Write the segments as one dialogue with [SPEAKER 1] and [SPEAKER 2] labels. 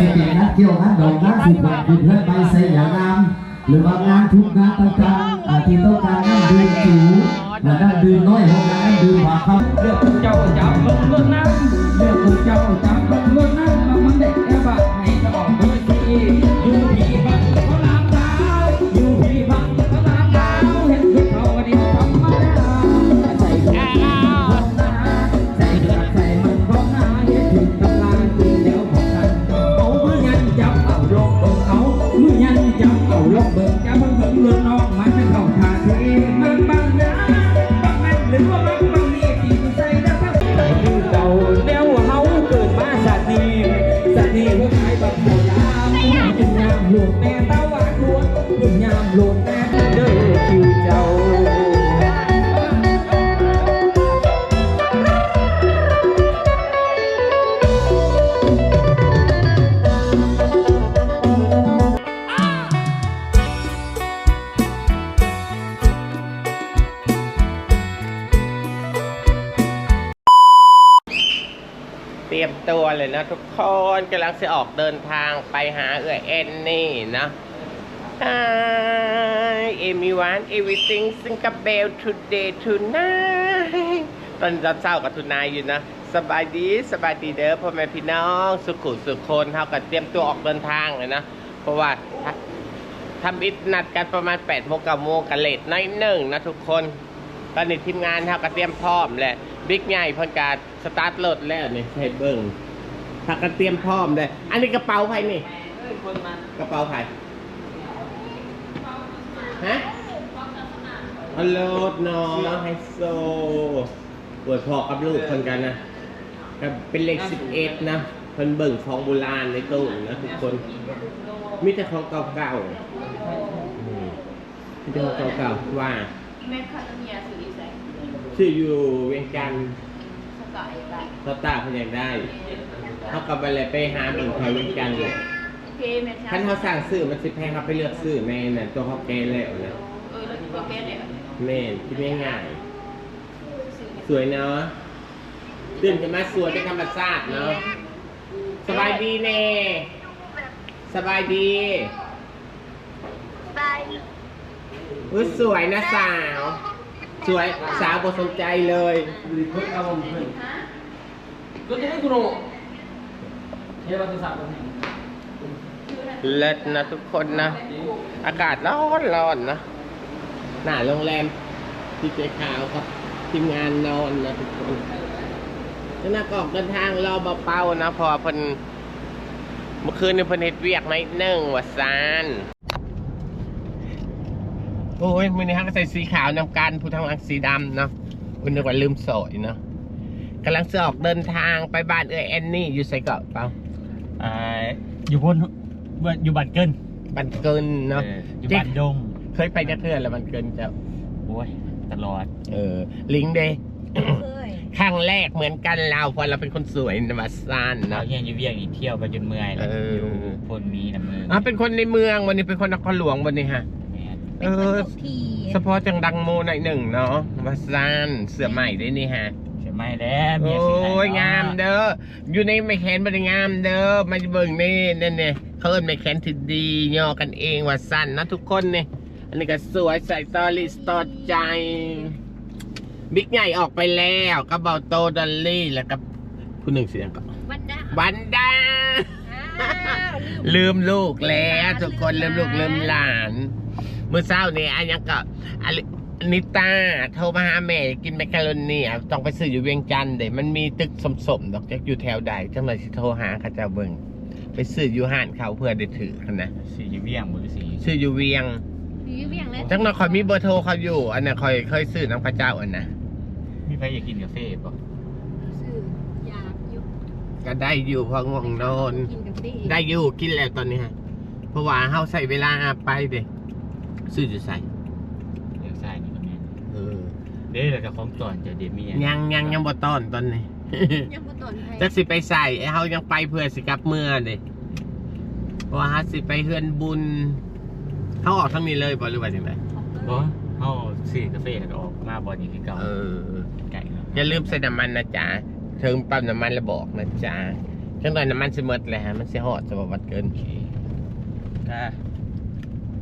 [SPEAKER 1] อ่าไม่ว่าจะเป็นนักเที่ยวนักดอกงานสุขภาพเพื่อนไปใส่ยางามหรือว่างานทุกงานต่างๆอาที่ต้องการนั่งดื่มจิ๋วและน้ำดื่มน้อยของงานน้ำดื่มหาค
[SPEAKER 2] รับเลือกเจ้าจับลงเลือกน้ำเลือกเจ้าจับ รียมตัวเล
[SPEAKER 3] ยนะทุกคนกำลังจะออกเดินทางไปหาเอื่อเอ็นนี่นะ Hi everyone everything Singapore today tonight ตอนเราเช้ากับทุนายอยู่นะ สบายดีสบายดีเด้อพ่อแม่พี่น้องสุขุสุขคนเท่ากับเตรียมตัวออกเดินทางเลยนะ เพราะว่าทำอิทนัดกันประมาณ8โมงกับโมงกันเลทน้อยหนึ่งนะทุกคน ตอนนี้ทีมงานเท่ากับเตรียมพร้อมแหละบิ๊กใหญ่เพิ่นการสตาร์ทรถแล้วนี่ให้เบิ่งถ้ากันเตรียมพร้อมเลยอันนี้กระเป๋าไผนี่กระเป๋าไผฮะฮัลโหลเนาะไฮโซปวดพอกับลูกคนกันนะก็เป็นเลข11นะเพิ่นเบิ่งของโบราณในตู้นะทุกคน มีแต่ของเก่าๆมีแต่ของเก่าๆว่า
[SPEAKER 4] แม่คาตาเมียสุริสัย
[SPEAKER 3] ชื่ออยู่เวียงจันทร์
[SPEAKER 4] สกายได้
[SPEAKER 3] สตาร์พนอยากได้เขากับไปเลยไปหาเบิ่งแถวเวียงจันทร์เลย
[SPEAKER 4] เพแม่
[SPEAKER 3] ท่านเขาสั่งซื้อมันสิแพงเขาไปเลือกซื้อในนั่นตัวเขาแกแล้วนะ
[SPEAKER 4] เออแล้วตัวแกเนี่ย
[SPEAKER 3] แม่นที่ไม่ง่าย สวยเนาะตื่นกันมาสวยเป็นธรรมชาติเนาะสบายดีเน่สบายดี อุ้ยสวยนะสาว สวยสาวบทสนใจเลย
[SPEAKER 2] ก็จะได้กูโน่เฮ้ยเราจะสับตรงไหน
[SPEAKER 3] เลิศนะทุกคนนะ อากาศร้อนร้อนนะ หน้าโรงแรมที่เจ๊ขาวครับทีมงานนอนนะทุกคนแล้วนักออกเดินทางรอเบาๆนะเพอเพิ่นเมื่อคืนนี่เพิ่นเฮ็ดเวียกไหมหนึ่งวัซาน โอ้ยมือนี้ฮักใส่สีขาวนำกันผู้ทำงานสีดำเนาะคุณนึกว่าลืมโสยเนาะกำลังจะออกเดินทางไปบ้านเอ้ยแอนนี่อยู่ใส่เกาะเปล่า
[SPEAKER 5] อ่าอยู่พ้นอยู่บันเกิน
[SPEAKER 3] บันเกินเนาะ
[SPEAKER 5] เอออยู่บันดง
[SPEAKER 3] เคยไปจะเทือนแล้วมันเกินจะ
[SPEAKER 5] โอ้ยตลอด
[SPEAKER 3] เออ ลิงเดย์
[SPEAKER 4] เคย
[SPEAKER 3] ครั้งแรกเหมือนกันเราเพราะเราเป็นคนสวยนวัดซาน
[SPEAKER 5] เรา
[SPEAKER 3] เนาะ
[SPEAKER 5] เฮียอยู่เวียงอีกเที่ยวไปจนเมื่อยแล้ว
[SPEAKER 3] เออ
[SPEAKER 5] อ
[SPEAKER 3] อ
[SPEAKER 5] ยู่พ้นมีน้ำมือ
[SPEAKER 3] อะเป็นคนในเมืองวันนี้เป็นคนนครหลวงวันนี้ฮะ
[SPEAKER 5] แม่น
[SPEAKER 3] เออเฉพาะจังดังโมหน่อยหนึ่งเนาะวัดซานเสื้อใหม่ด้วยนี่ฮะ
[SPEAKER 5] ใช่ไหมแล้ว
[SPEAKER 3] โอ
[SPEAKER 5] เมียสิให้้
[SPEAKER 3] ยงามเด้ออยู่ในไม่แคนบริงามเด้อมาเบิ่งนี่นั่นเนี่ยเขาเอิ้นไม่แคนที่ดีย่อกันเองว่าสั้นนะทุกคนเนี่ยอันนี้ก็สวยใส่ตอลิสตอใจ บิ๊กใหญ่ออกไปแล้วก็เบาโตดอลลี่แล้วก็ผู้หนึ่งเสียงก็
[SPEAKER 4] วันดา
[SPEAKER 3] วันดาลืมลูกแล้ว ทุกคนลืมลูกลืมหลาน เมื่อเช้านี้อันยังก็อลินิต้าโทรมาหาแม่กินแมคคาโรนีอะต้องไปซื้ออยู่เวียงจันทร์เดี๋ยวมันมีตึกสมๆดอกจักอยู่แถวใดจังเลยสิโทรหาเข้าเจ้าเบิ่งไปซื้ออยู่ห้านเขาเพื่อได้ถือนะ
[SPEAKER 5] สีอยู่เวียงบุรีสี
[SPEAKER 3] ซื้ออยู่เวียง
[SPEAKER 4] อยู่เวียงเลย
[SPEAKER 3] จังเลยคอยมีเบอร์โทรเขาอยู่ อันนั้นคอยเคยซื้อน้ำพระเจ้าอันนะ
[SPEAKER 5] มีใครอยากกินกาแฟป่ะ
[SPEAKER 4] ซื้อยากอยู่
[SPEAKER 3] ก็ได้อยู่เพอง่วงนอน
[SPEAKER 4] กินกับดี
[SPEAKER 3] ได้อยู่กินแล้วตอนนี้ฮะเพราะว่าเฮาใส่เวลาไปเด้ ซื้อจะใส่
[SPEAKER 5] เดี๋ยวใส่นี่ก็แม่น
[SPEAKER 3] เออ
[SPEAKER 5] เดี๋ยวเราจะของตอนจะเดี๋ยวมี
[SPEAKER 3] ยังยังยังบ่ต้อนตอนนี้
[SPEAKER 4] ยังบ่ตนไทย
[SPEAKER 3] จักสิไปใส่ไอ้เฮายังไปเพื่อสิกลับเมื่อเด้เพราะว่าเฮาสิไปเฮือนบุญเฮาออกทางนี้เลยบ่หรือว่าจังได
[SPEAKER 5] บ่เฮาซื้อกาแฟแล้วก็ออกมาบ่นี่คือเก่า
[SPEAKER 3] เออ
[SPEAKER 5] ไก่เนาะ
[SPEAKER 3] อย่าลืมใส่น้ำมันนะจ๊ะเติมปั๊มน้ำมันแล้วบอกนะจ๊ะจังหน่อยน้ำมันสิหมดแล้วฮะมันสิฮอดจะบ่วัดเกิน
[SPEAKER 5] โอเคถ้า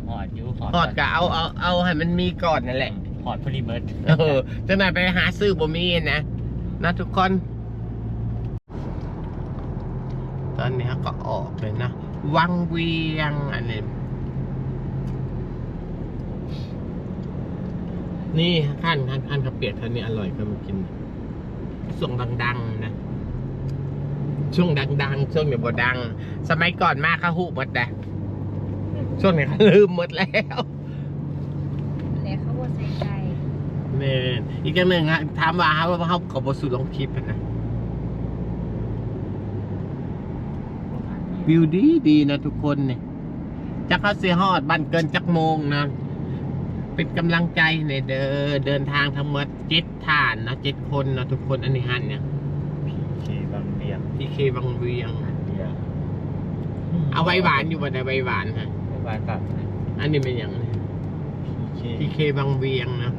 [SPEAKER 5] หอดอยู่หอด
[SPEAKER 3] ฮอดก็เอาเอาเอาให้มันมีก่อนนั่นแหละ
[SPEAKER 5] หอดพอดีเบิร์ด
[SPEAKER 3] เออจังหน่อยไปหาซื้อบ่มีนะนะทุกคน ตอนนี้เขาก็ออกเลยนะวังเวียงอันนี้นี่ขั้นขั้นขั้นกระเปียกท่านนี้อร่อยก็มากินช่วงดัง ๆ นะ ช่วงดัง ๆ ช่วงเดี๋ยวบ่ดัง สมัยก่อนมากเขาหูหมดแต่ ช่วงนี้เขาลืมหมดแล้ว
[SPEAKER 4] แล้วเขาบ่ใส่ใจ
[SPEAKER 3] นี่อีกอย่างหนึ่งฮะถามว่าเขาเขาขอบสุดลงคลิปอะนะวิวดีดีนะทุกคนเนี่ยจักเขาเสียฮอดบ้านเกินจักโมงนะเป็นกำลังใจในเดินเดินทางทั้งหมดเจ็ดฐานนะเจ็ดคนนะทุกคนอันนี้ฮันเนี่ย
[SPEAKER 5] เคบางเบียง
[SPEAKER 3] พีเคบางเวียง
[SPEAKER 5] เบียง
[SPEAKER 3] เอาไว้หวานอยู่บนไดไว้หวานฮะ
[SPEAKER 5] หวานกับ
[SPEAKER 3] อันนี้เป็นอย่าง
[SPEAKER 5] เค
[SPEAKER 3] พีเคบางเวียงนะ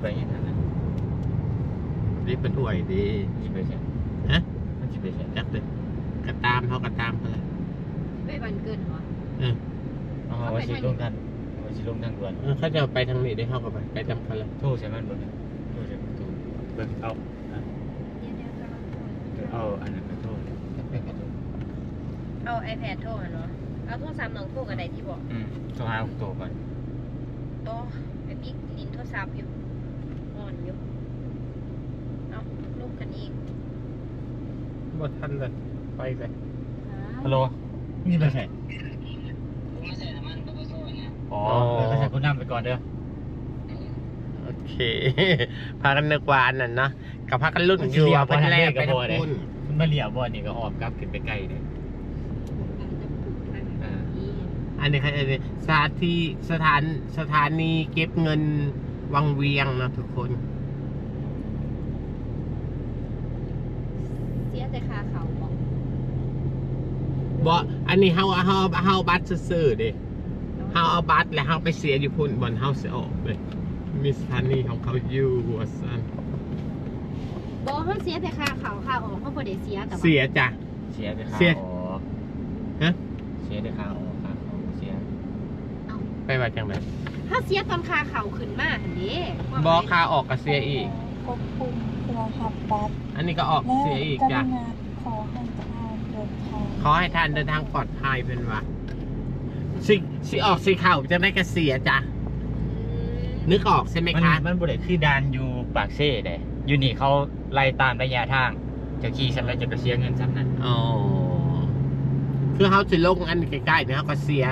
[SPEAKER 5] ไปยังไงนะ
[SPEAKER 3] นี่เป็นอวยดี
[SPEAKER 5] จิไปใช่
[SPEAKER 3] ฮะ
[SPEAKER 5] มันจิไปใช่
[SPEAKER 3] จักเลยกระตามเขากระตามเขาเลย
[SPEAKER 4] ไม่วันเกินเหรอ
[SPEAKER 3] เออ
[SPEAKER 5] อ๋อวันชิลงทันวันชิลงทางด่วน
[SPEAKER 3] เออเขาจะเอาไปทางนี้ได้เข้ากับไปไปจำเขาเลย
[SPEAKER 5] โทษใช่ไหมบนโทษใช่ไหมถูกเบิ่งเอา
[SPEAKER 4] เดี๋ยวๆกำลังโทร
[SPEAKER 5] เอาอันนั้นไปโทษ
[SPEAKER 4] เอา iPad โทรอะเนาะเอาโทรศัพท์น้องโทรกันได้ที่บอก
[SPEAKER 5] อืมต้องหาตัวก่อน
[SPEAKER 4] บ่ไปปิ๊กลิ้นโทรศัพท์อยู่อ่อนอยู่เอาลูกกันอีก
[SPEAKER 3] บ่ทันเลยไปเลย
[SPEAKER 5] ฮัลโหลนี่ไปใช่อ๋อไปใส่คุณนำไปก่อนเด้อ
[SPEAKER 3] โอเค พากันนึกวาอันนั่นเนาะ กับพากันรุ่นอยู่ว่าเป็นแรกไปทั้งคุณ
[SPEAKER 5] คุณมาเหลี่ยบอลนี่ก็ออกกลับขึ้นไปใกล้เลยอ่า
[SPEAKER 3] อันนี้เขาจะสถานที่สถานสถานีเก็บเงินวังเวียงนะทุกคน
[SPEAKER 4] เสียแต่คาเขาบอก
[SPEAKER 3] บ่อันนี้เฮาเฮาเฮาบัตรซื่อๆเด้เฮาเอาบัตรแล้วเฮาไปเสียอยู่พุ่นบอนเฮาสิออกเลยมีสถานีของเขาอยู่ว่าซั่น
[SPEAKER 4] บ่เขาเสียแต่คาเขาคาออกเขาบ่ได้เสียแต่ว่า
[SPEAKER 3] เสียจ้ะ
[SPEAKER 5] เสียไปข้า
[SPEAKER 3] เสีย
[SPEAKER 5] ออก
[SPEAKER 3] ฮะ
[SPEAKER 5] เสียไปข้าออกข้าออกเสีย
[SPEAKER 3] ไปว่าจังได
[SPEAKER 4] ถ้าเสียตอนคาเขาขึ้นมาหั่นเด้
[SPEAKER 3] บ่ค่าออกก็เสียอีก
[SPEAKER 6] ควบคุมรหัสบัตร
[SPEAKER 3] อันนี้ก็ออก
[SPEAKER 6] และ
[SPEAKER 3] เสียอีก
[SPEAKER 6] ก
[SPEAKER 3] จ้ะ
[SPEAKER 6] รุณาขอให้ทางเดินทาง
[SPEAKER 3] ขอให้ท่านเดินทางปลอดภัยเป็นว่าสิสิออกสิเข้าจังได้ก็เสียจ้ะ นึกออกใช่ไหม
[SPEAKER 5] มัน
[SPEAKER 3] คะ
[SPEAKER 5] มันบุได้คือดานอยู่ปากเซ่เด้ อยู่นี่เขาไล่ตามระยะทาง จะขี่ฉันแล้วจะไปเสียเงินซ้ำนั้น
[SPEAKER 3] อ๋อคือเขาจะลงอันใกล้ๆเนี่ยเขาก็เสีย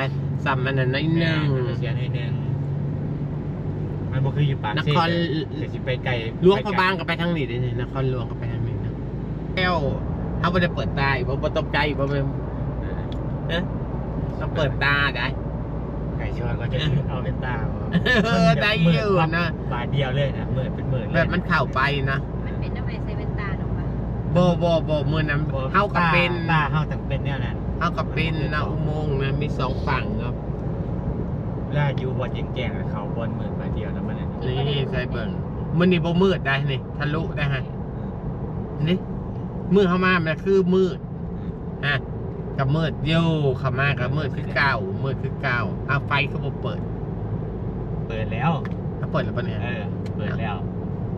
[SPEAKER 3] ซ้ำมันนั้นนิดนึง
[SPEAKER 5] จะเสียนิดนึงมันบ่คืออยู่ปาก
[SPEAKER 3] น
[SPEAKER 5] เซ่
[SPEAKER 3] คร
[SPEAKER 5] เดี๋ยวสิไปไกล
[SPEAKER 3] หลวงพระบางก็ไปทางนี้เด้นี่นครหลวงก็ไปทางนี้นะแล้วเขาไม่ได้เปิดตาอีกบ่บ่ตกใจอีกบ่แม่น
[SPEAKER 5] เออ
[SPEAKER 3] เอ๊ะต้องเปิดตาได้
[SPEAKER 5] ไก่ชนก็จะเอาเป็นตาบ่
[SPEAKER 3] เออได้อยู่นะ
[SPEAKER 5] บาทเดียวเลยนะหมื่นเป็นหมื่นเลย
[SPEAKER 3] แบบมันเข้าไปนะ
[SPEAKER 4] มันเป็นทำไมใส่เป็นตาหรอวะ
[SPEAKER 3] บ่บ่บ่มื้อนั้นเฮาก็เป็น
[SPEAKER 5] ตาเฮาต้องเป็นเนี่ยนั้น
[SPEAKER 3] เฮาก็เป็นนะอุโมงค์นะมีสองฝั่งครับ
[SPEAKER 5] ล่าอยู่บนแจ้งๆเขาบนหมื่นบาทเดียวนะมันนั่น
[SPEAKER 3] นี่ใส่เบิ่งมันนี่บ่มืดได้นี่ทะลุได้ฮะนี่มืดเข้ามามันคือมืดฮะ กับมืดอยู่เข้ามากับมืดคือเก่ามืดคือเก่าเอาไฟเขาบ่เปิด
[SPEAKER 5] เปิดแล้ว
[SPEAKER 3] ถ้าเปิดแล้วปะเนี่ย
[SPEAKER 5] เออ เปิดแล้ว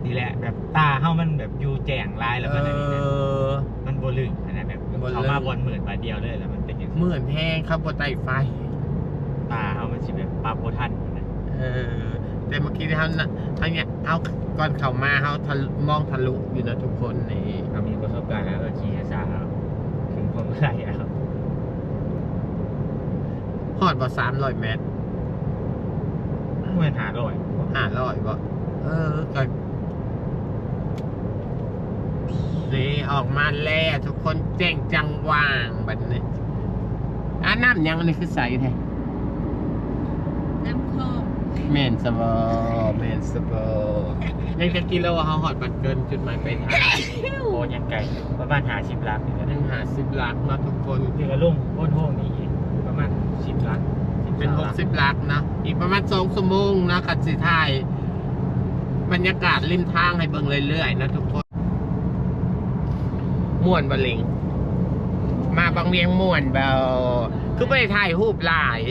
[SPEAKER 5] นี่แหละ แบบตาเฮามันแบบอยู่แจ้งลายแล้ว
[SPEAKER 3] เอ
[SPEAKER 5] มันอันนี้นะ
[SPEAKER 3] อ
[SPEAKER 5] มันบ่ลึงอันนั้นแบบ
[SPEAKER 3] บ่ลึง
[SPEAKER 5] เขามาบนหมื่นบาทเดียวเลยแล้วมันเป็นอย่าง
[SPEAKER 3] มืดแห้งครับบ่ใต้ไฟ
[SPEAKER 5] ตาเฮามันสิแบบปรับบ่ทันนะ
[SPEAKER 3] เออแต่เมื่อกี้ที่เขาน่ะเขาเนี่ยเอาก่อนเข้ามาเขาทะลุมองทะลุอยู่นะทุกคนนี่
[SPEAKER 5] เรามีประสบการณ์แล้วก็ขี่ซ่าแล้วถึงความไรแล้ว
[SPEAKER 3] ฮอดบ่300เมตร
[SPEAKER 5] เมื่อหาร้อย
[SPEAKER 3] 500บ่เออก็นี่ออกมาแล้วทุกคนแจ้งจังว่างบัดนี้อะน้ำยังอันนี้คือใสแท้
[SPEAKER 4] น้ำคลอง
[SPEAKER 3] เมนสบอเมนสบอยังจะกิโลเขาหอดบัตรเกินจุดหมายปลายทาง
[SPEAKER 5] โอ้ยังไกลประมาณหาสิบลักนี่แหละ
[SPEAKER 3] ยังหาสิบลักเนาะทุกคน
[SPEAKER 5] คือกระลุ่มโค้นโฮงนี่อีกประ มาณสิบลัก
[SPEAKER 3] เป็นหกสิบลักนะอีกประมาณสองชั่วโมงนะกัดสิทายบรรยากาศริมทางให้เบิ่งเรื่อยๆนะทุกคนม่วนบลิง มาบางเวียงม่วนเบาคือไปถ่ายรูปหลาย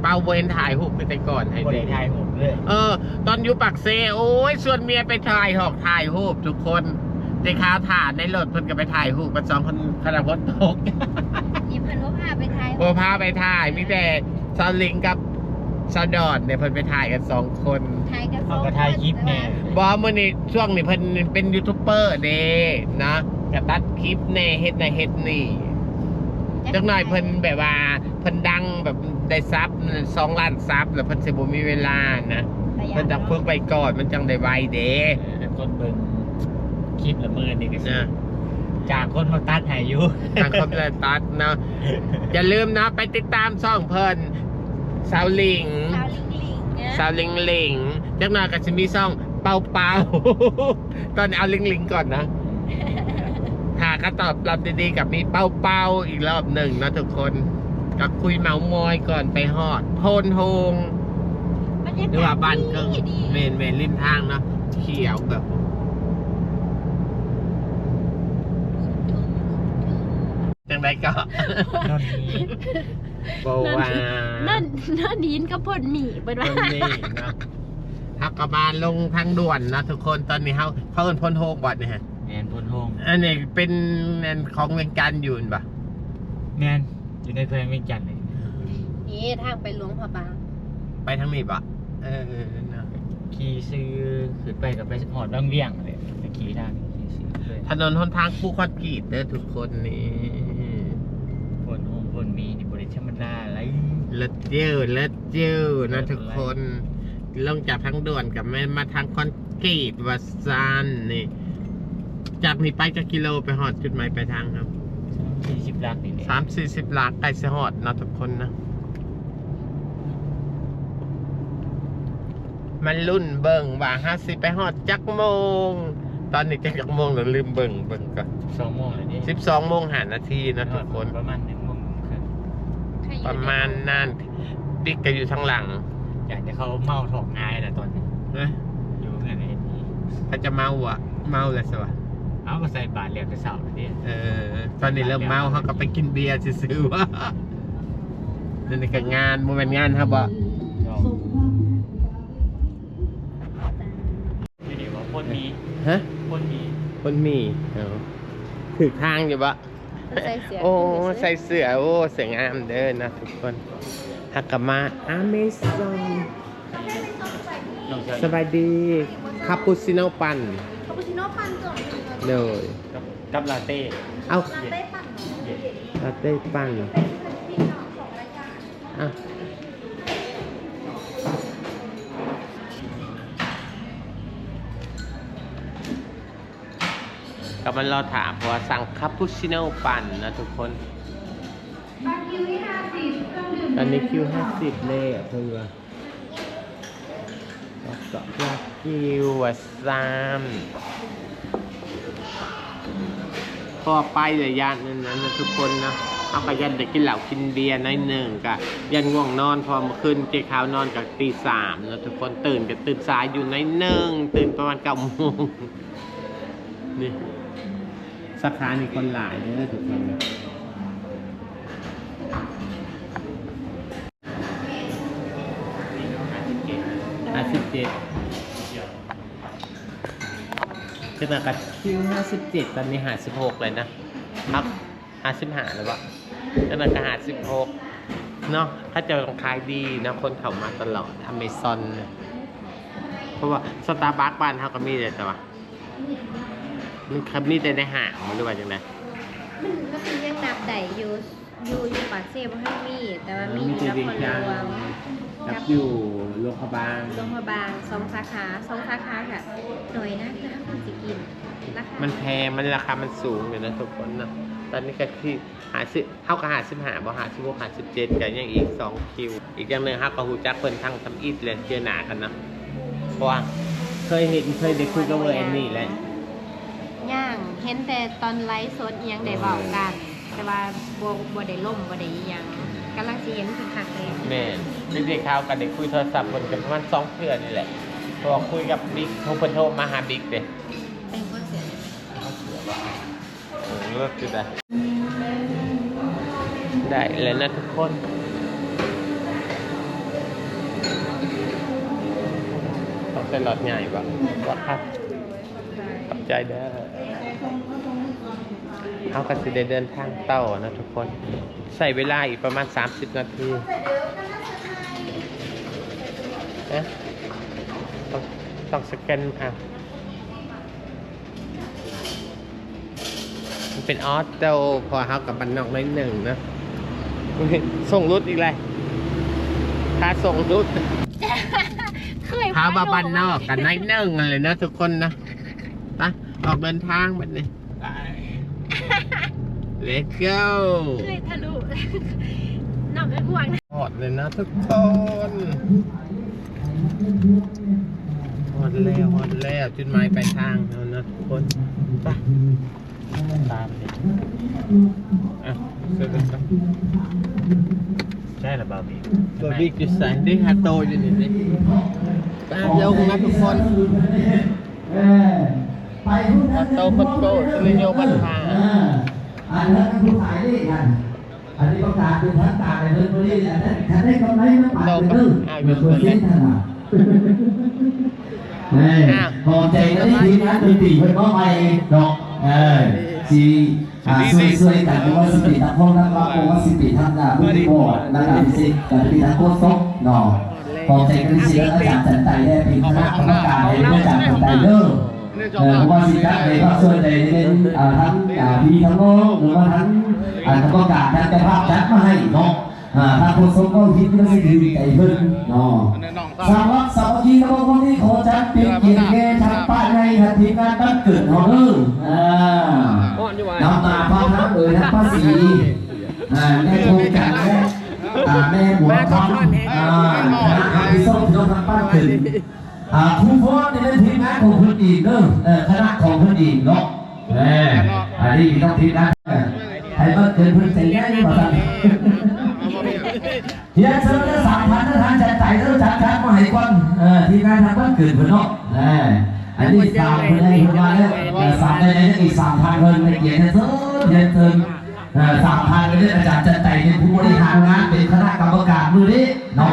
[SPEAKER 3] เปาเวนถ่ายรูปไปแต่ก่อนให้
[SPEAKER 5] บ
[SPEAKER 3] เด็
[SPEAKER 5] ริ
[SPEAKER 3] ก
[SPEAKER 5] ไทยผมเลย
[SPEAKER 3] เออ ตอนอยู่ปักเซ โอ้ยส่วนเมียไปถ่ายหอกถ่ายรูปทุกคนในข้าวถ่านในรถเพิ่นก็ไปถ่ายรูปกันสองคนขณะฝนตก โอพาไปถ่าย มีแต่ซาลิงกับซาดอนเนี่ยเพิ่นไปถ่ายกันสองคน
[SPEAKER 4] ไทยกับ
[SPEAKER 5] เขาก็ถ่ายคลิปแน่
[SPEAKER 3] บอมื่อนี้ช่วงนี้เพิ่นเป็นยูทูบเบอร์เด้นะกระตัดคลิปแน่เฮ็ดในะเฮ็ดนี่จักหน่อยเพิ่นแบบว่าเพิ่นดังแบบได้ซับสองล้านซับแล้วเพิ่นสิบ่มีเวลานะเพิ่นจะฝึกไปก่อนมันจังได้ไวเด้
[SPEAKER 5] เป็นคนเบิ่งคลิปละเมินนี่ก็สิ
[SPEAKER 3] นะ
[SPEAKER 5] จากคนเขาตัดให้อยู่
[SPEAKER 3] ทางคอมพิวเตอร์ตัดเนาะอย่าลืมนะไปติดตามช่องเพิ่นสาวลิง
[SPEAKER 4] สาวลิงลิงเนี่ย
[SPEAKER 3] สาวลิงลิงจักหน่อยก็จะมีช่องเป่าเป่าตอนนี้เอาลิงลิงก่อนนะหาก็ตอบรับดีๆกับมีเป้าเป้าๆอีกรอบหนึ่งนะทุกคนกับคุยเมามอยก่อนไปฮอดโพนโฮง
[SPEAKER 4] บรรยากาศ
[SPEAKER 3] หรือว่าบ้านเกิง
[SPEAKER 4] ดีดี
[SPEAKER 3] เมนเมนริมทางเนาะเขียวแบบจัง ไดก็
[SPEAKER 5] นอนนี้
[SPEAKER 3] บว่า
[SPEAKER 4] นั่นนั่นดินกับพ่นหมี่เปิด
[SPEAKER 3] ต
[SPEAKER 4] ว่า
[SPEAKER 3] รงนี้เนาะฮักกบาลลงทางด่วนนะทุกคนตอนนี้เขาเขาเอินพ้นโฮงบ่เนี่ยฮะ
[SPEAKER 5] แมนพนโฮง
[SPEAKER 3] อันนี้เป็นอันของเวียงจันทน์อยู่นั่นปะ
[SPEAKER 5] แมนอยู่ในเพลงเวียงจันทน์เลย
[SPEAKER 4] นี่ทางไปหลวงพระบาง
[SPEAKER 3] ไปทางนี้ปะเออเนาะ
[SPEAKER 5] ขี่ซื้อขึ้นไปกับไปหอดบางเวียงเลยไปขี่ทางขี่ซื้อเลย
[SPEAKER 3] ถนนหนทางคู่คอนกรีตเด้อทุกคนนี่
[SPEAKER 5] พนโฮงพนมี นี่บริธรรมดาอะไร
[SPEAKER 3] เลิศเจิ้วเลิศเจิ้วนะทุกคนลงจากทางด่วนกับแม่มาทางคอนกรีตวัดซานนี่ จากนี้ไปจะกิโลไปหอดจุดหมายปลายทางครับ
[SPEAKER 5] สี่สิบลักนี่แหละ
[SPEAKER 3] สามสี่สิบลักใกล้จะหอดนะทุกคนนะ มันรุ่นเบิ่งว่าห้าสิไปหอดจักโมง ตอนนี้จักจักโมงเราลืมเบิ่งเบิ่งก่อน
[SPEAKER 5] สองโมงเลยนี่
[SPEAKER 3] สิบสองโมงหานาทีนะทุกคน
[SPEAKER 5] ประมาณหนึ่งโมงครึ่ง
[SPEAKER 4] ใคอยู่
[SPEAKER 3] ประมาณนั้นบิ๊กก็อยู่ทางหลัง
[SPEAKER 5] อยากจะเขาเมาถอกงายแหละตอนนี้
[SPEAKER 3] นะ
[SPEAKER 5] อยู่เงินไอ้นี่
[SPEAKER 3] ถ้าจะเมาอะ เมาเลยสิวะ
[SPEAKER 5] เอาก็ใส่บาทเรียกกระเสาเลยเนี่ย
[SPEAKER 3] เออ ตอนนี้เริ่มเมาเขาก็ไปกินเบียร์ซื้อๆวะนั่นนี่ก็งานโมเมนต์งานครับบ่
[SPEAKER 5] อยู่ดีว่าคนมี
[SPEAKER 3] ฮะ
[SPEAKER 5] คนมี
[SPEAKER 3] คนมีเอาถือทางอยู่ปะ
[SPEAKER 4] ใส่เสื้อ
[SPEAKER 3] โอ้ใส่เสื้อโอ้เสียงามเด้อนะทุกคนฮักกะมาอเมซอน
[SPEAKER 5] น้องเชิญ
[SPEAKER 3] สบายดีคาปูชิโน่ปั่น
[SPEAKER 6] คาปูชิโน่ปั่นก่อน
[SPEAKER 3] เลย
[SPEAKER 5] กับกับลาเต้
[SPEAKER 3] เอา
[SPEAKER 6] ลาเต้ปั่นเนาะ
[SPEAKER 3] ลาเต้ปั่น
[SPEAKER 6] เป็นพี่น้องของรายการ
[SPEAKER 3] อะ ก็มันรอถามเพราะว่าสั่งคาปูชิโน่ปั่นนะทุกคนตอนนี้คิวห้าสิบเลยอะเพื่อนแล้วก็ยาคิวอะซ้ำพอไปเลยยานนั้นนะทุกคนนะเอากระยันเด็กกินเหล้ากินเบียร์หน้อยหนึ่งกะยันง่วงนอนพอเมื่อคืนเจ๊ขาวนอนกับตีสามนะทุกคนตื่นกับตื่นสายอยู่หน้อยหนึ่งตื่นประมาณเก้าโมงนี่ สาขานี่คนหลายเลยทุกคนนะห้าสิบเจ็ดขึ้นมากับคิวห้าสิบเจ็ดตอนนี้หาสิบหกเลยนะครับห้าสิบห้าหรือเปล่าขึ้นมากับหาสิบหกเนาะถ้าเจอขายดีนะคนเขามาตลอดอเมซอนเพราะว่าสตาร์บัคบ้านเขาก็มีเลยแต่ว่า มันครับมีแต่ในห้างมันหรือว่าจังไง
[SPEAKER 4] มันก็คือยังนับได้อยู่อยู่อยู่ปากเซ่บ่ให้มี แต่ว่ามี
[SPEAKER 3] มี
[SPEAKER 4] อยู่
[SPEAKER 3] ที่
[SPEAKER 4] นคร
[SPEAKER 3] เวียงจันทร์
[SPEAKER 4] หลวง
[SPEAKER 3] กับอยู่โรงพยาบาล
[SPEAKER 4] โรงพยาบาลสองสาขาสองสาขาค่ะหน่อยนะนะคุณสิกินราคา
[SPEAKER 3] มันแพงมันราคามันสูงอยู่นะทุกคนนะตอนนี้ก็ที่หาซื้อเท่ากับหาสิบหาบ่หาสิบหกหาสิบเจ็ดกันยังอีกสองคิว อีกอย่างหนึ่งครับก็หูจักเพิ่นทั้งทำอีทเลยเจอหนากันเนาะเพราะว่าเคยเห็นเคยได้คุยกับเวอร์แอนนี่แหละ
[SPEAKER 4] ย่าง เห็นแต่ตอนไลฟ์สดอิหยังได้เบากัน แต่ว่าบ่บ่ได้ล่มบ่ได้อิหยังกำลังสิเห็นคือคักเลย
[SPEAKER 3] แม่เด็กๆเขากันเด็กคุยโทรศัพท์คนกันประมาณสองเพื่อนนี่แหละพอคุยกับบิ๊กโทรเพิ่นโทรมาหาบิ๊กเด้
[SPEAKER 4] เป็นคนเสีย
[SPEAKER 3] เลิกจุดได้ได้แล้วนะทุกคน ต้องเป็นรถใหญ่ปะว่าครับขอบ ใจเด้อเขาก็สิได้เดินทางเต้านะทุกคน ใส่เวลาอีกประมาณ 30 นาทีนะต้องต้องสแกนอะมันเป็นออโต้พอเขากับบันนอกน้อยหนึ่งนะส่งรุดอีกเลยถ้าส่งรุด
[SPEAKER 4] เคย
[SPEAKER 3] พาบาบันนอกกันน้อยหนึ่งเลยนะทุกคนนะไป ออกเดินทางบัดนี้ Let's go
[SPEAKER 4] เคยทะลุนอกจากห่วง
[SPEAKER 3] หอดเลยนะทุกคนหอดแล้วหอดแล้วจุดหมายปลายทางแล้วนะทุกคนไปตามเลยอะเสร็จแล้วครับ
[SPEAKER 5] ใช่หรือเปล่าพี่
[SPEAKER 3] ตัวบิ๊กอยู่ใส่ได้ฮาโตอยู่นี่นี่ตามลงนะทุกคน
[SPEAKER 1] เออไปพูด
[SPEAKER 3] ฮาโตคนโตสุริโยบันทา
[SPEAKER 1] อันนั้นผู้ขายนี่กันอันนี้ประกาศเป็นทางกาในเรื่องนี้อันนั้นท่านได้กำไรมาปาดเป็นเรื่องเงินเปอร์เซ็นต์ท่านอะเออพอใจก็ได้ทีนะดนตรีเพิ่อนก็ไปดอกเออสีอ่าสวยๆกันเพราะว่าสิบปีทั้งห้องทั้งเพราะว่าสิบปีทั้งอ่าผู้ที่บอดแล้วก็สิกันปีทั้งโคตรซกเนาะพอใจก็ได้สิแล้วอาจารย์จันไตได้เป็นคณะกรรมการในเรื่องอาจารย์จันไตเด้อ เอ่อพว่าสิครับในภาคส่วนใดเป็นทั้งอ่าพีทั้งโลกหรือว่าทั้งทั้งประกาศทั้งเจ้าภาพจัดมาให้เนาะอ่าทางคนสมก็คิดว่าสิดีใจเพิ่นเนาะสามัคสามัคคีทั้งหมดคนที่ขอจัดเป็นเกียรติแก่ทางป้ายในทันทีงานตั้งเกิดเฮาเออ่าน้ำตาพาทั้งเอ่ยทั้งภาษีอ่าแม่โครงการแม่อ่าแม่หัวคำอ่าคณะคำส้มที่เราทำป้านขึ้นอ่า ครูโพสในเรื่องทีมงานของคุณอีกเด้อคณะของคุณอีกเนาะเอออันนี้มีต้องทีมงานเออให้มันเกินพื้นใจง่ายมาสั่งเฮียเสนอสามพันนะทางจัดใจเด้อจัดจัดมาให้ก่อนเออทีมงานทางบ้านเกิดเพิ่นเนาะเอออันนี้สามคนได้เพิ่นมาแล้วสามได้ได้อีกสามพันเพิ่นในเกียรติเถิดเกียรติเถิดเออสามพันเลยเด้ออาจารย์จัดใจเป็นผู้บริหารงานเป็นคณะกรรมการมือนี้เนาะ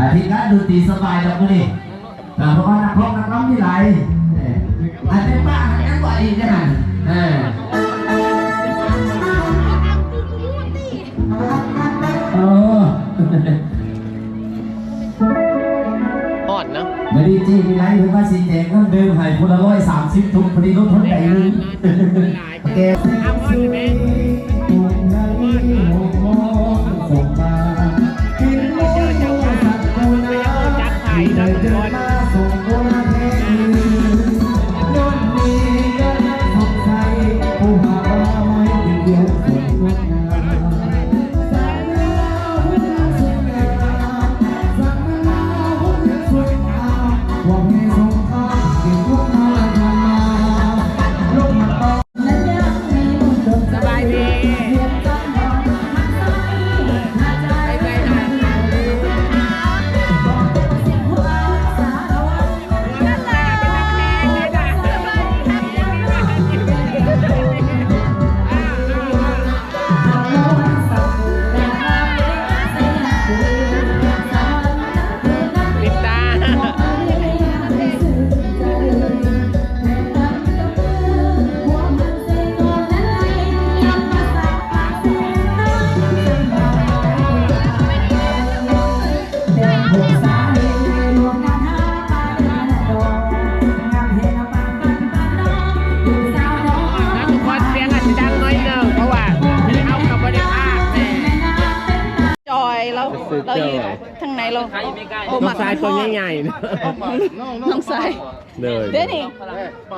[SPEAKER 1] อาทิตย์นั้นดูตีสบายแล้วก็นี่แต่เพราะว่านักร้องนักร้องที่ไหลอาจจะป้าหันยังไหวอีกนะเอ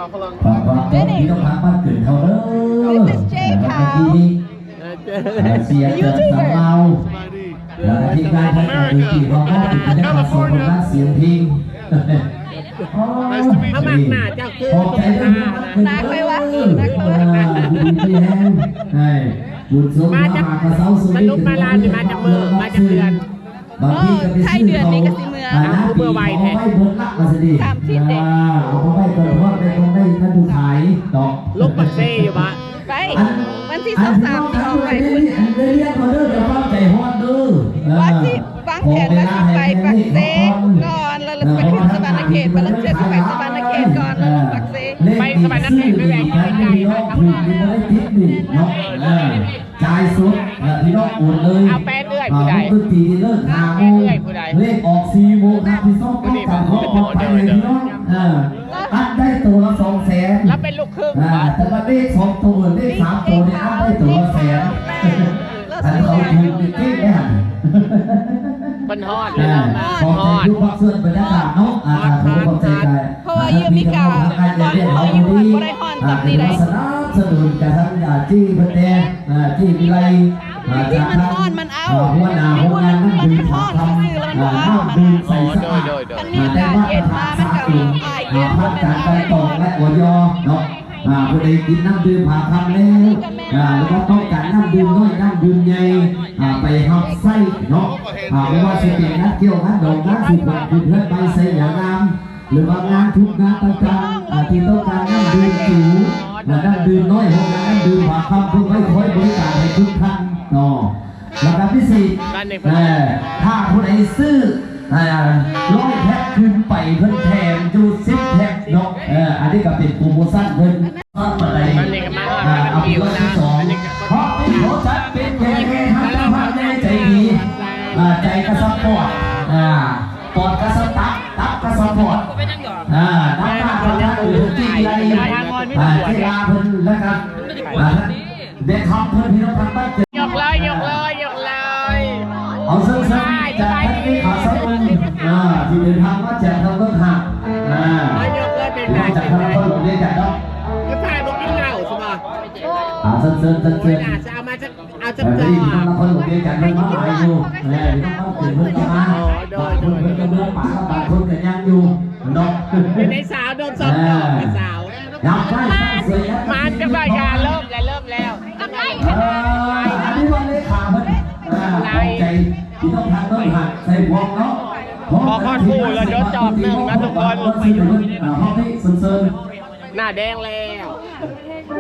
[SPEAKER 1] ขอบคุณพี่น้องทางบ้านเกิดเขาเด้อ
[SPEAKER 7] This is Jay
[SPEAKER 1] แล้ว
[SPEAKER 7] Cow
[SPEAKER 1] ก็ที่เสียเกิดสำเมาแล้วก็ที่การให้การดูที่ของก็เป็นได้มาส่งผลงานเสียงเพลง
[SPEAKER 3] ถ้ามักหน้าเจ้าคือ
[SPEAKER 1] ขอบใจด้วย
[SPEAKER 7] นักเลยวะนักเล
[SPEAKER 1] เอยอดีดีแฮงใช่บุญสม
[SPEAKER 3] มาจาก
[SPEAKER 1] กระเซ้าสุ
[SPEAKER 3] มันลุกมาลานหรือมาจากมือมาจากเดือน
[SPEAKER 1] บางทีก็ไปซื้อเขา
[SPEAKER 3] เมื่อไวแท้
[SPEAKER 1] เอาไปบนลักมาสิดิเอาไปกระทอดไปตรงได้ท่านดูขายดอก
[SPEAKER 3] ลูกปักเซ่อยู่ปะ
[SPEAKER 7] ไปวันที่สามสามที่ออกไปคุณ
[SPEAKER 1] อันเรียกมาเด้อเดี๋ยวฟังใจฮอดเด้อ
[SPEAKER 7] ว่าที่วางแผนว่าสิไปปักเซก่อนแล้วเราไปขึ้นสวรรณเขตแล้วเราจะไปสวรรณเขตก่อนแล้วลงปักเซ
[SPEAKER 3] ไปสวรรณเขตไปแหวกไกลๆ
[SPEAKER 1] พี่น้องคืนไม่ได้ทิปนี่เนาะเออจ่ายสุดแล้วพี่น้องโอนเลย
[SPEAKER 3] เอาแป้นเลื่อย ผู้ใด
[SPEAKER 1] ดนตรีเลิกหาโมง
[SPEAKER 3] เลื่อยผู้ใด
[SPEAKER 1] เลขออกสี่โมงครับพี่ส้มต้องการขอออกไปเลยพี่น้องเอออัดได้ตัวละสองแสน
[SPEAKER 3] แล้วเป็นลูกครึ่ง
[SPEAKER 1] อ่า
[SPEAKER 3] ปะ
[SPEAKER 1] แต่ว่าเลขสองตัวเลขสามตัวเนี่ยอัดได้ตัวละแสนอันเขาถูกจริงๆเนี่ย
[SPEAKER 3] มันฮอดเลย
[SPEAKER 1] อ่า
[SPEAKER 3] เนาะ
[SPEAKER 1] ขอ
[SPEAKER 3] ฮ
[SPEAKER 1] ใจ
[SPEAKER 3] อด
[SPEAKER 1] ทุกภาคส่วนบรรยากาศเนาะอ่าขอขอบใจกัน
[SPEAKER 7] เพราะว่ายืมมิกาตอนเขาอยู่บ่ได้ฮ้อนกับนี่ได้
[SPEAKER 1] สนับสนุนกับทั้งอ่าจี้เพันแดงอ่าจี้วิไลอ่า
[SPEAKER 7] ที่
[SPEAKER 1] จาก
[SPEAKER 7] มัน
[SPEAKER 1] ท
[SPEAKER 7] อนมันเอา
[SPEAKER 1] หัวหน้าหัวงานนั่งดื่ม
[SPEAKER 7] มันฮ้อน
[SPEAKER 1] ทำ
[SPEAKER 7] ซื่อๆแล้วมัน
[SPEAKER 1] อ่า
[SPEAKER 7] บ่เอา
[SPEAKER 1] น้ำดื่มใส่สะอาด
[SPEAKER 3] โดยโดยโดย
[SPEAKER 7] อันนี้อากาศเย็นมามันก็อายเย็น
[SPEAKER 1] พั
[SPEAKER 7] มั
[SPEAKER 1] ก
[SPEAKER 7] น
[SPEAKER 1] จาก
[SPEAKER 7] อาย
[SPEAKER 1] การตอ
[SPEAKER 7] องน
[SPEAKER 1] และออยเนาะอ่าผู้ใดกินน้ำดื่มผ่าคำแล้วอ่าแล้วก็ต้องการน้ำดื่มน้อยน้ำดื่มใหญ่อ่าไปหับไส้เนาะอ่าไม่ว่าจะเป็นนักเกี่ยวนักดอกนักสุขคือเพื่อนไปใส่ยางามหรือว่างานทุกงานต่างๆอ่าที่ต้องการน้ำดื่มจิ๋วและน้ำดื่มน้อยของน้ำดื่มผ่าคำเพื่อไว้คอยบริการให้ทุกท่าน เนาะแล้วก็พิเศษ
[SPEAKER 3] บ้านในเพิ่น
[SPEAKER 1] เออถ้าผู้ใดซื้ออ่าร้อยแพ็คขึ้นไปเพิ่นแถมอยู่สิบแพ็คเนาะเอออันนี้ก็เป็นโปรโมชั่นเพิ่น
[SPEAKER 3] อ่า
[SPEAKER 1] เสื้อเสื้อเสื้อ
[SPEAKER 3] โอ้
[SPEAKER 1] เสื้
[SPEAKER 3] ย
[SPEAKER 1] อ
[SPEAKER 3] น่าจะเอามาจะเอาจะ
[SPEAKER 1] แต่
[SPEAKER 3] จ่
[SPEAKER 1] ที่
[SPEAKER 3] อ
[SPEAKER 1] ทางคนหลงเรียนจากมันมาหลายอยู่เออต้องต้องตื่นเพื่อนมาบางคนเพื่อนก็เมื่อป่าบางคนก็ยังอยู่เนาะ
[SPEAKER 3] เป็นไอ้สาวโดนซ้อมต่อไอ้สาว
[SPEAKER 1] อยากได้สวยยั
[SPEAKER 3] มาจะรายการเริ่มแล้วเริ่มแล้ว
[SPEAKER 1] เอออันนี้วันเลขาเพิ่นอ่าขอบใจที่ต้องทางเบื้องหักใส่พวงเนาะ
[SPEAKER 3] พอคอนคู่แล้วยศจอบหนึ่งนะทุกคน
[SPEAKER 1] ห้องที่เซิน
[SPEAKER 3] หน้าแดงแล้วอ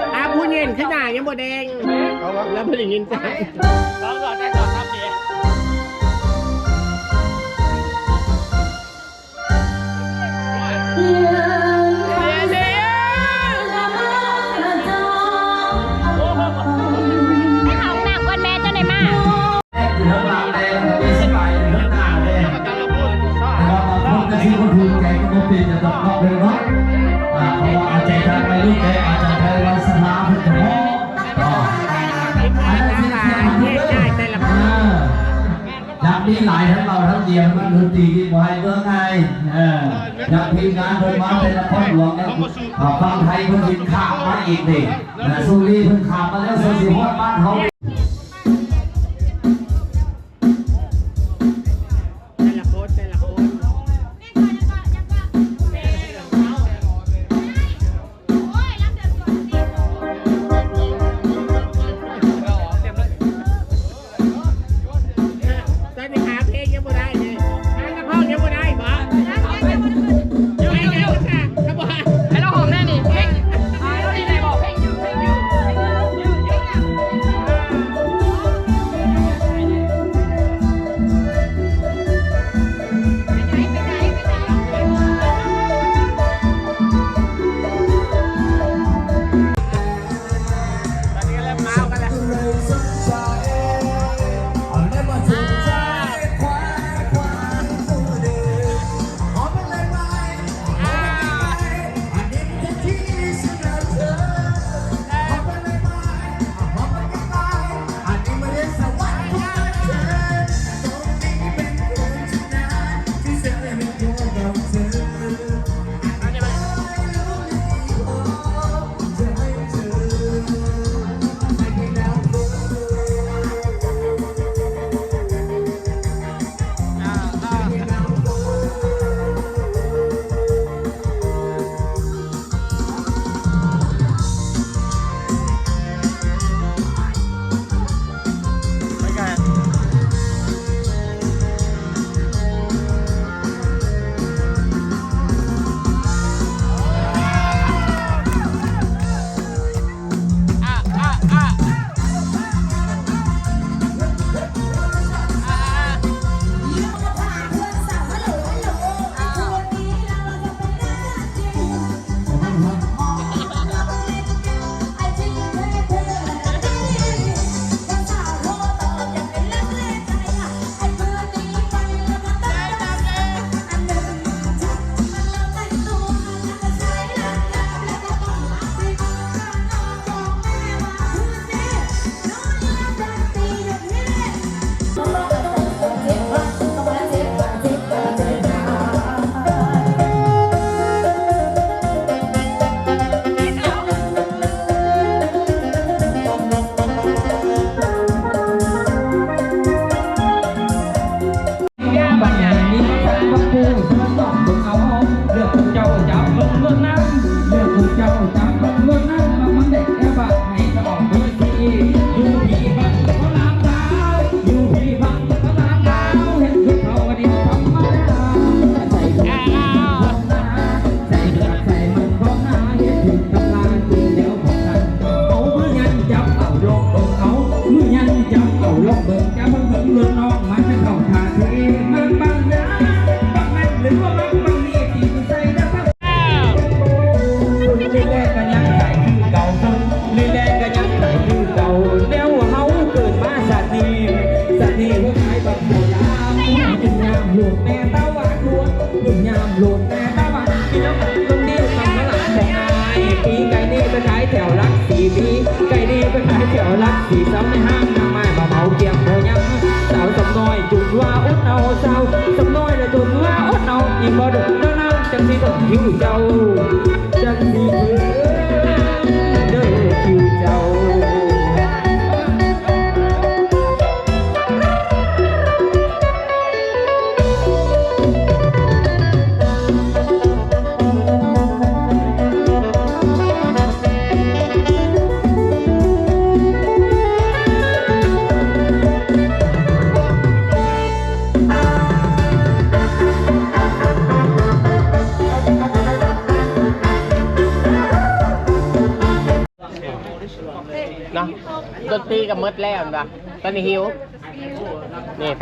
[SPEAKER 3] า ผู้เย็นขึ้นหน้ายังบ่แดงแล้วผู้หญิงยินใจ
[SPEAKER 5] ร้องก่อนได้ก่อนครับเนี่ย
[SPEAKER 4] ไป
[SPEAKER 1] ราทั้งเดียวมันดนตรีดีกว่าให้เมืองไงเอออยากทีมงานเพิ่นมาเป็นละครหลวงแล้วอ่าฟังไทยเพิ่นกินข้าวมาอีกนี่นะสุรีเพิ่นข้ามมาแล้วสุสิฮอดบ้านเฮา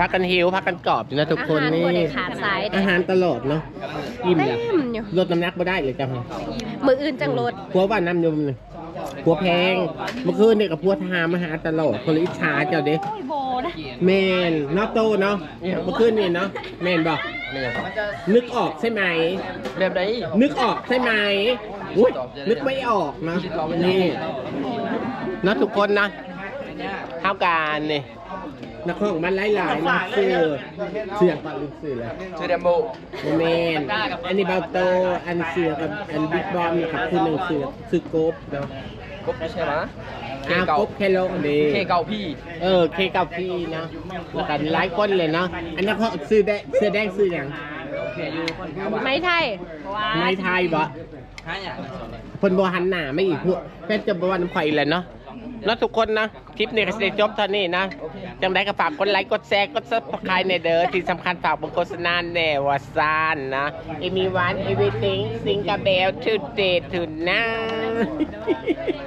[SPEAKER 3] พักกั
[SPEAKER 7] น
[SPEAKER 2] หิวพั
[SPEAKER 3] กกันกรอบอยู่นะทุกคน
[SPEAKER 4] อาหาร
[SPEAKER 3] นี่
[SPEAKER 4] บ่ได้ขาดสายเด้
[SPEAKER 3] อาหารตลอดเนาะอิ่ม
[SPEAKER 4] เต็
[SPEAKER 3] จ้ะ
[SPEAKER 4] มอยู่
[SPEAKER 3] ลดน้ำหนักไม่ได้เลยจ้ะ
[SPEAKER 4] มืออื่นจังรถ
[SPEAKER 3] พัวว่าน้ำยมนี่พัวแพง เมื่อคืนเนี่ยกับพัวทามาหาตลอดคนละอิจฉาเจ้าเด้
[SPEAKER 4] โบนะ
[SPEAKER 3] แมนเนอกโตเนาะเมื่อคืนนี่เนาะแมนบอกนึกออกใช่ไหม
[SPEAKER 5] แบบไหน
[SPEAKER 3] นึกออกใช่ไหมอุ้ยนึกไม่ออกนะนี่นะทุกคนนะเท่ากันนี่ นักร้องมันหลายๆนะชื่อเสียงก่อนลืมสื่อเลย
[SPEAKER 5] ชื่อแดมโบ
[SPEAKER 3] โมเมนอันนี้เบาโตอันเสือกับอันบิ๊กบอมนะครับคือหนึ่งเสือซื้อโกบเนาะ
[SPEAKER 5] กบใช่ไหม
[SPEAKER 3] อ้าวโกบเคโลเด
[SPEAKER 5] เคเก่าพี่
[SPEAKER 3] เออ เคเก้าพี่เนาะแล้วกันหลายคนเลยเนาะ อันนั้นเขาซื้อแดงเสื้อแดงซื้ออย่าง
[SPEAKER 4] ไม้ไทย
[SPEAKER 3] ในไทยบ่เพิ่นบ่หันหน้าไม่อีกพวกแม่นจะบ่ว่าน้ำข่อยอีกแหล้วเนาะ แล้วทุกคนนะคลิปนี้ก็สิได้จบเท่านี้นะจังไดก็ฝากกดไลค์กดแชร์กด Subscribe ในเด้อที่สำคัญฝากบงโฆษณาแน่ว่าซานนะเอมีวัน everything sing a bell today to now